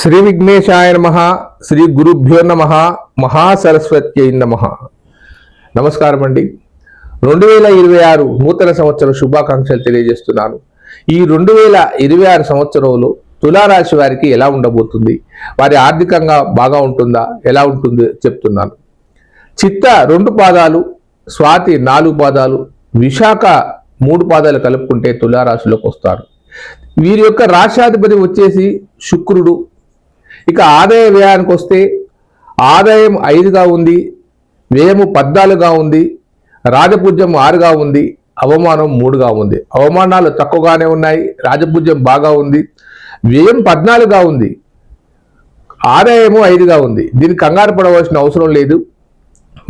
శ్రీ విఘ్నేశాయ నమ శ్రీ గురుభ్యో నమ మహాసరస్వత్యై నమ. నమస్కారం అండి రెండు వేల ఇరవై ఆరు నూతన సంవత్సర శుభాకాంక్షలు తెలియజేస్తున్నాను. ఈ రెండు వేల ఇరవై ఆరు సంవత్సరంలో తులారాశి వారికి ఎలా ఉండబోతుంది? వారి ఆర్థికంగా బాగా ఉంటుందా? ఎలా ఉంటుంది? చెప్తున్నాను. చిత్త రెండు పాదాలు స్వాతి నాలుగు పాదాలు విశాఖ మూడు పాదాలు కలుపుకుంటే తులారాశిలోకి వస్తారు. వీరి యొక్క రాశాధిపతి వచ్చేసి శుక్రుడు ఇక ఆదాయ వ్యయానికి వస్తే ఆదాయం ఐదుగా ఉంది వ్యయము పద్నాలుగుగా ఉంది రాజపూజ్యం ఆరుగా ఉంది అవమానం మూడుగా ఉంది. అవమానాలు తక్కువగానే ఉన్నాయి రాజపూజ్యం బాగా ఉంది వ్యయం పద్నాలుగుగా ఉంది ఆదాయము ఐదుగా ఉంది. దీనికి కంగారు పడవలసిన అవసరం లేదు.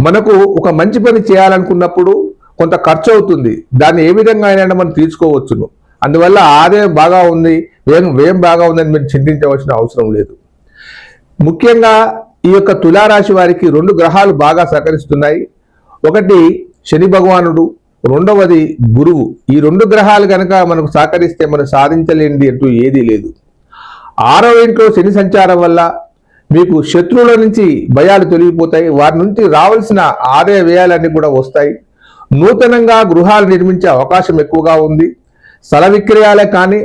మనకు ఒక మంచి పని చేయాలనుకున్నప్పుడు కొంత ఖర్చు అవుతుంది. దాన్ని ఏ విధంగా అయినా మనం తీర్చుకోవచ్చును. అందువల్ల ఆదాయం బాగా ఉంది వ్యయం వ్యయం బాగా ఉందని మీరు చింతించవలసిన అవసరం లేదు. ముఖ్యంగా ఈ యొక్క తులారాశి వారికి రెండు గ్రహాలు బాగా సహకరిస్తున్నాయి. ఒకటి శని భగవానుడు రెండవది గురువు. ఈ రెండు గ్రహాలు కనుక మనకు సహకరిస్తే మనం సాధించలేనిది అంటూ ఏదీ లేదు. ఆరవ ఇంట్లో శని సంచారం వల్ల మీకు శత్రువుల నుంచి భయాలు తొలగిపోతాయి. వారి నుంచి రావాల్సిన ఆదాయ వ్యయాలన్నీ కూడా వస్తాయి. నూతనంగా గృహాలు నిర్మించే అవకాశం ఎక్కువగా ఉంది. స్థల విక్రయాలే కానీ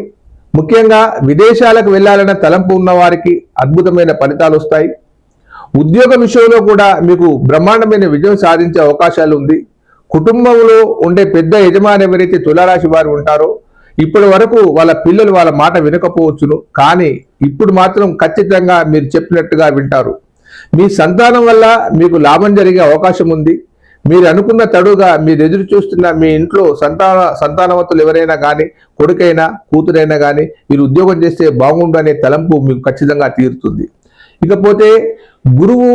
ముఖ్యంగా విదేశాలకు వెళ్ళాలన్న తలంపు ఉన్న వారికి అద్భుతమైన ఫలితాలు వస్తాయి. ఉద్యోగ విషయంలో కూడా మీకు బ్రహ్మాండమైన విజయం సాధించే అవకాశాలు ఉంది. కుటుంబంలో ఉండే పెద్ద యజమాని ఎవరైతే తులారాశి వారు ఉంటారో ఇప్పటి వరకు వాళ్ళ పిల్లలు వాళ్ళ మాట వినకపోవచ్చును. కానీ ఇప్పుడు మాత్రం ఖచ్చితంగా మీరు చెప్పినట్టుగా వింటారు. మీ సంతానం వల్ల మీకు లాభం జరిగే అవకాశం ఉంది. మీరు అనుకున్న తడుగా మీరు ఎదురు చూస్తున్న మీ ఇంట్లో సంతాన సంతానవంతులు ఎవరైనా కానీ కొడుకైనా కూతురైనా కానీ మీరు ఉద్యోగం చేస్తే బాగుండు అనే తలంపు మీకు ఖచ్చితంగా తీరుతుంది. ఇకపోతే గురువు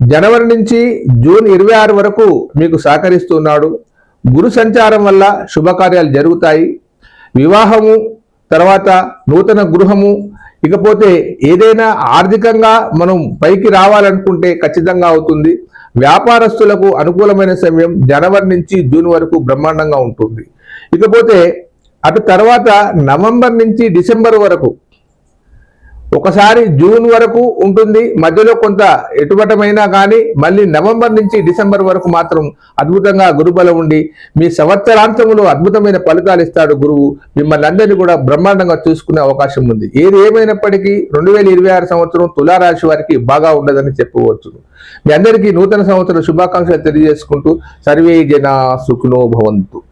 జనవరి నుంచి జూన్ ఇరవై ఆరు వరకు మీకు సహకరిస్తున్నాడు. గురు సంచారం వల్ల శుభకార్యాలు జరుగుతాయి. వివాహము తర్వాత నూతన గృహము. ఇకపోతే ఏదైనా ఆర్థికంగా మనం పైకి రావాలనుకుంటే ఖచ్చితంగా అవుతుంది. వ్యాపారస్తులకు అనుకూలమైన సమయం జనవరి నుంచి జూన్ వరకు బ్రహ్మాండంగా ఉంటుంది. ఇకపోతే అటు తర్వాత నవంబర్ నుంచి డిసెంబర్ వరకు ఒకసారి జూన్ వరకు ఉంటుంది. మధ్యలో కొంత ఎటువటమైనా కానీ మళ్ళీ నవంబర్ నుంచి డిసెంబర్ వరకు మాత్రం అద్భుతంగా గురుబలం ఉండి మీ సంవత్సరాంతంలో అద్భుతమైన ఫలితాలు ఇస్తాడు గురువు. మిమ్మల్ని అందరినీ కూడా బ్రహ్మాండంగా చూసుకునే అవకాశం ఉంది. ఏది ఏమైనప్పటికీ రెండు వేల ఇరవై ఆరు సంవత్సరం తులారాశి వారికి బాగా ఉండదని చెప్పవచ్చు. మీ అందరికీ నూతన సంవత్సర శుభాకాంక్షలు తెలియజేసుకుంటూ సర్వే జన సుఖినో భవంతు.